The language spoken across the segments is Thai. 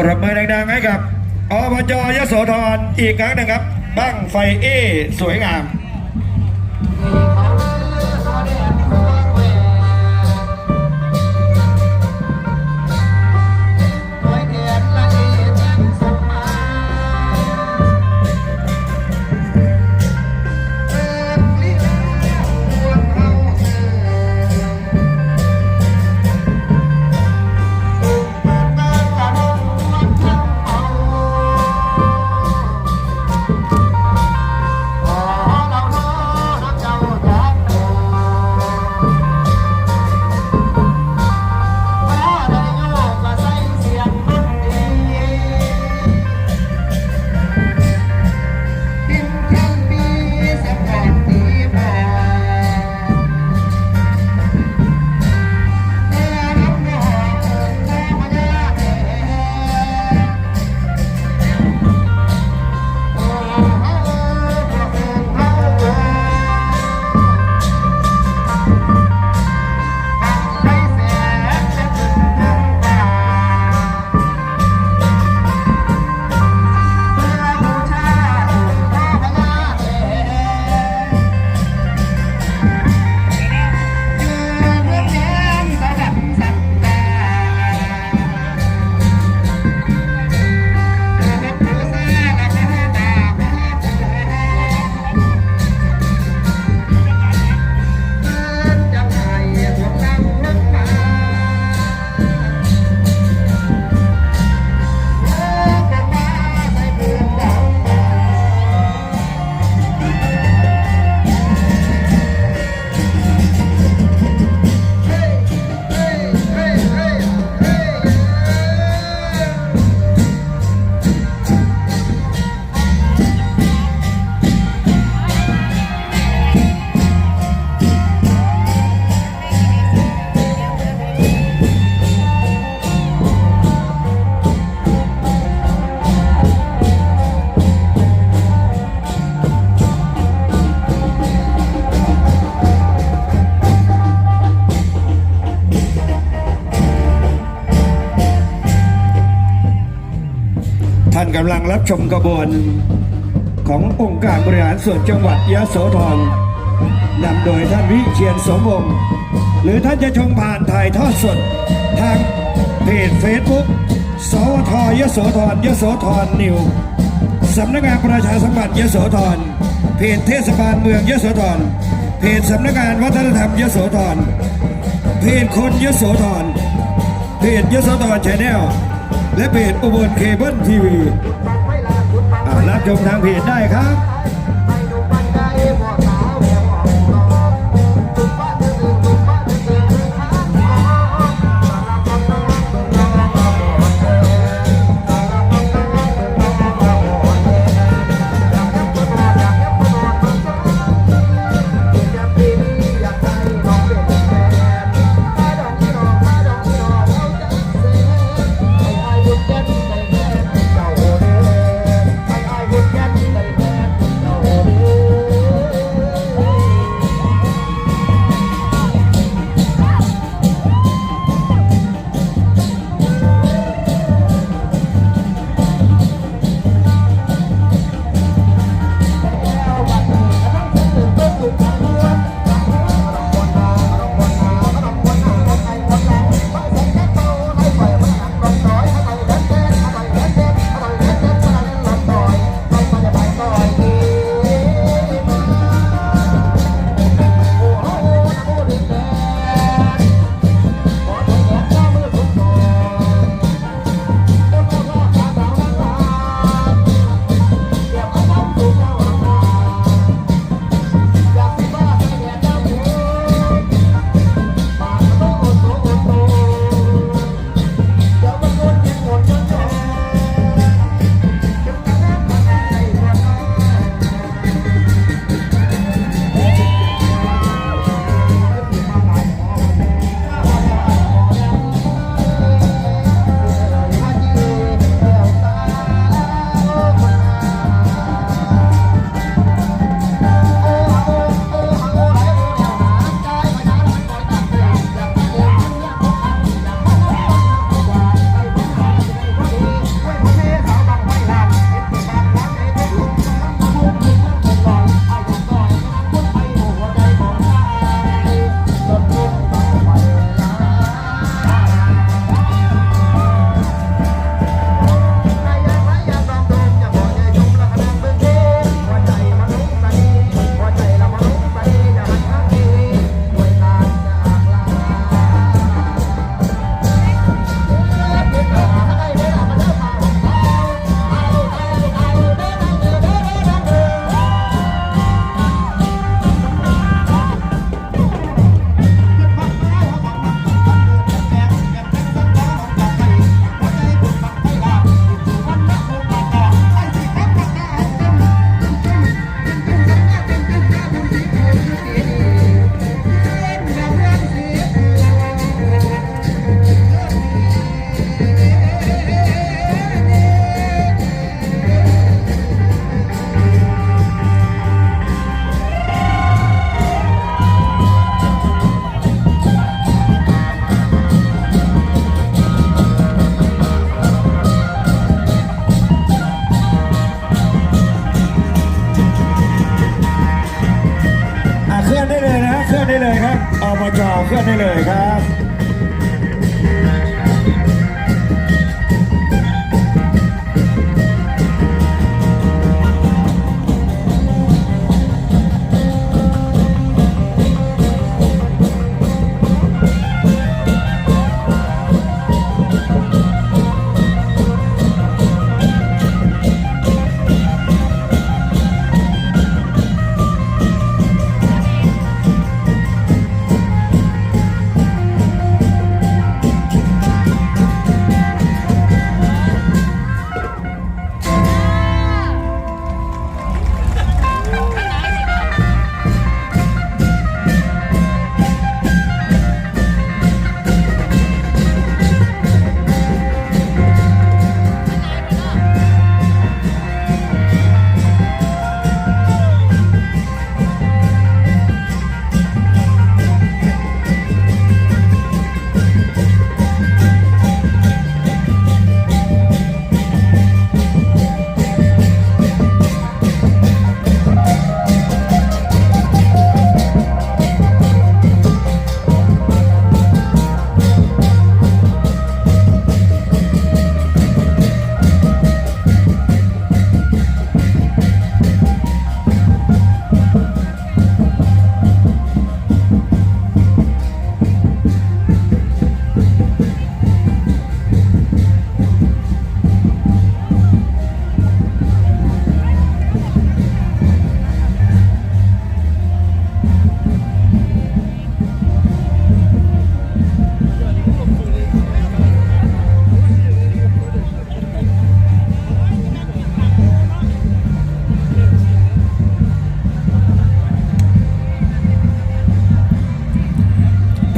ประเมินดังๆให้กับอบจยโสธรอีกครั้งหนะครับ บ้างไฟเอสวยงามำลังรับชมกระบวน ขององค์การบริหารส่วนจังหวัดยะโสธรนำโดยท่านวิเชียนสมวงศ์หรือท่านจะชมผ่านถ่ายทอดสด ทางเพจเฟซบุ๊กสวทยโสธรยโสธรนิวสำนักงานประชาสัมพันธ์ยโสธรเพจเทศบาลเมืองยโสธรเพจสำนักงานวัฒนธรรมยโสธรเพจคนยโสธรเพจยศตอนชาแนลและเพจอุบลเคเบิลทีวี รับชมทางเพจได้ครับ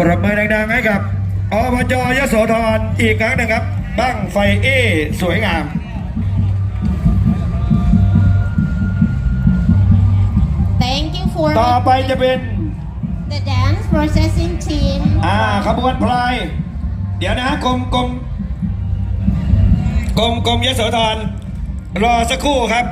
ปรบมือดังๆให้กับอบจยโสธรอีกครั้งหนะครับ บ้างไฟเอสวยงาม Thank you for ต่อไปจะเป็น the dance processing team. อ่าขบวนพลาย เดี๋ยวนะฮะกรมกรมกรมกรมยโสธรรอสักครู่ครับ